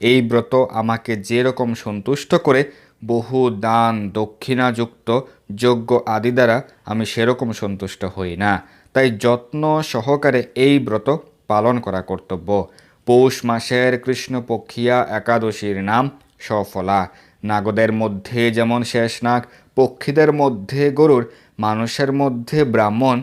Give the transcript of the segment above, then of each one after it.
এই ব্রত আমাকে যেরকম সন্তুষ্ট করে, বহু দান দক্ষিণাযুক্ত যজ্ঞ আদি দ্বারা আমি সেরকম সন্তুষ্ট হই না। তাই যত্ন সহকারে এই ব্রত পালন করা কর্তব্য। পৌষ মাসের কৃষ্ণপক্ষিয়া একাদশীর নাম সফলা। নাগদের মধ্যে যেমন শেষনাগ, পক্ষীদের মধ্যে গরুর, মানুষের মধ্যে ব্রাহ্মণ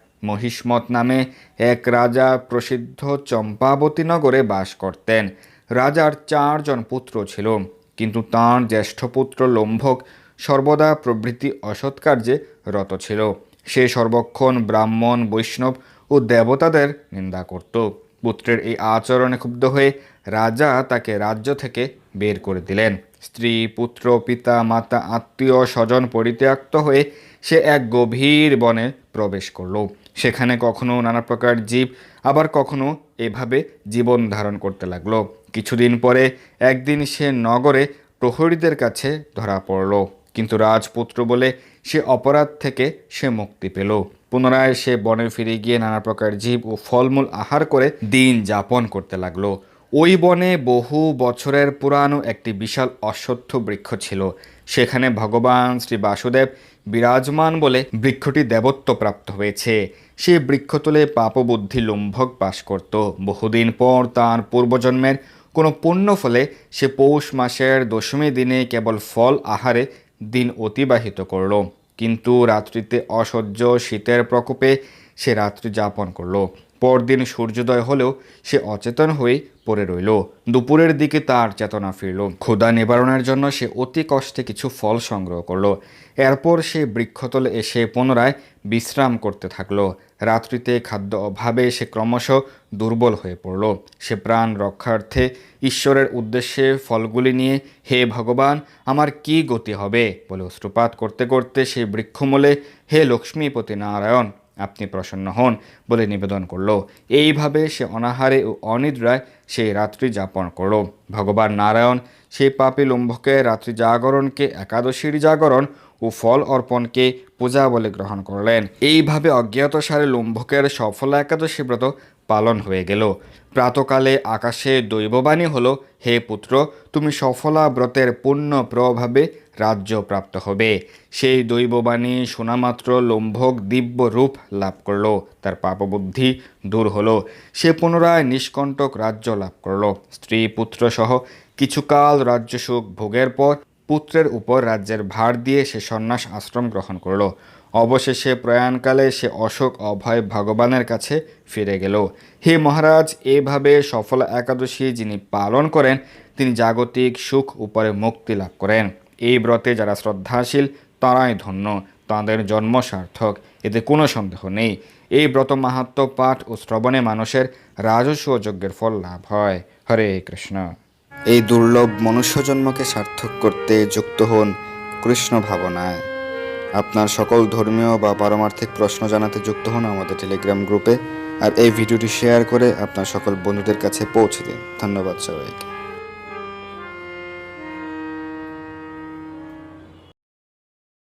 মহিষ্মত নামে এক রাজা প্রসিদ্ধ চম্পাবতী নগরে বাস করতেন। রাজার চারজন পুত্র ছিল, কিন্তু তাঁর জ্যেষ্ঠ পুত্র লম্ভক সর্বদা প্রভৃতি অসৎ কার্যে রত ছিল। সে সর্বক্ষণ ব্রাহ্মণ, বৈষ্ণব ও দেবতাদের নিন্দা করত। পুত্রের এই আচরণে ক্ষুব্ধ হয়ে রাজা তাকে রাজ্য থেকে বের করে দিলেন। স্ত্রী, পুত্র, পিতা, মাতা, আত্মীয়, স্বজন পরিত্যক্ত হয়ে সে এক গভীর বনে প্রবেশ করল। সেখানে কখনো নানা প্রকার জীব, আবার কখনো এভাবে জীবন ধারণ করতে লাগল। কিছুদিন পরে একদিন সে নগরে প্রহরীদের কাছে ধরা পড়ল। কিন্তু রাজপুত্র বলে সে অপরাধ থেকে সে মুক্তি পেল। পুনরায় সে বনে ফিরে গিয়ে নানা প্রকার জীব ও ফলমূল আহার করে দিন যাপন করতে লাগল। ওই বনে বহু বছরের পুরানো একটি বিশাল অশ্বত্থ বৃক্ষ ছিল। সেখানে ভগবান শ্রী বাসুদেব বিরাজমান বলে বৃক্ষটি দেবত্ব প্রাপ্ত হয়েছে। সে বৃক্ষতলে পাপবুদ্ধি লুম্ভক বাস করত। বহুদিন পর তার পূর্বজন্মের কোনো পুণ্য ফলে সে পৌষ মাসের দশমী দিনে কেবল ফল আহারে দিন অতিবাহিত করল। কিন্তু রাত্রিতে অসহ্য শীতের প্রকোপে সে রাত্রি যাপন করল। পরদিন সূর্যোদয় হলেও সে অচেতন হয়ে পড়ে রইল। দুপুরের দিকে তার চেতনা ফিরল। ক্ষুধা নিবারণের জন্য সে অতি কষ্টে কিছু ফল সংগ্রহ করল। এরপর সে বৃক্ষতলে এসে পুনরায় বিশ্রাম করতে থাকল। রাত্রিতে খাদ্য অভাবে সে ক্রমশ দুর্বল হয়ে পড়ল। সে প্রাণ রক্ষার্থে ঈশ্বরের উদ্দেশ্যে ফলগুলি নিয়ে, হে ভগবান, আমার কি গতি হবে? বলে অশ্রুপাত করতে করতে সে বৃক্ষমূলে, হে লক্ষ্মীপতি নারায়ণ, আপনি প্রসন্ন হন বলে নিবেদন করল। এইভাবে সে অনাহারে ও অনিদ্রায় সেই রাত্রি যাপন করল ভগবান নারায়ণ সেই পাপী লম্ভকে রাত্রি জাগরণকে, একাদশীর জাগরণ ও ফল অর্পণকে পূজা বলে গ্রহণ করলেন। এইভাবে অজ্ঞাত সারে লম্ভকের সফল একাদশী ব্রত পালন হয়ে গেল। প্রাতকালে আকাশে দৈববাণী হলো, হে পুত্র, তুমি সফলা ব্রতের পূর্ণ প্রভাবে রাজ্য প্রাপ্ত হবে। সেই দৈববাণী শোনামাত্র লম্ভক দিব্য রূপ লাভ করল। তার পাপবুদ্ধি দূর হলো। সে পুনরায় নিষ্কণ্টক রাজ্য লাভ করল। স্ত্রী পুত্র সহ কিছুকাল রাজ্য সুখ ভোগের পর পুত্রের উপর রাজ্যের ভার দিয়ে সে সন্ন্যাস আশ্রম গ্রহণ করল। অবশেষে প্রয়াণকালে সে অশোক অভয় ভগবানের কাছে ফিরে গেল। হে মহারাজ, এভাবে সফল একাদশী যিনি পালন করেন, তিনি জাগতিক সুখ উপরে মুক্তি লাভ করেন। এই ব্রতে যারা শ্রদ্ধাশীল, তারাই ধন্য। তাঁদের জন্ম সার্থক, এতে কোনো সন্দেহ নেই। এই ব্রত মাহাত্ম পাঠ ও শ্রবণে মানুষের রাজস্ব যজ্ঞের ফল লাভ হয়। হরে কৃষ্ণ। এই দুর্লভ মনুষ্য জন্মকে সার্থক করতে যুক্ত হন কৃষ্ণ ভাবনায়। আপনার সকল ধর্মীয় বা পারমার্থিক প্রশ্ন জানাতে যুক্ত হন আমাদের টেলিগ্রাম গ্রুপে। আর এই ভিডিওটি শেয়ার করে আপনার সকল বন্ধুদের কাছে পৌঁছে দিন। ধন্যবাদ সবাইকে।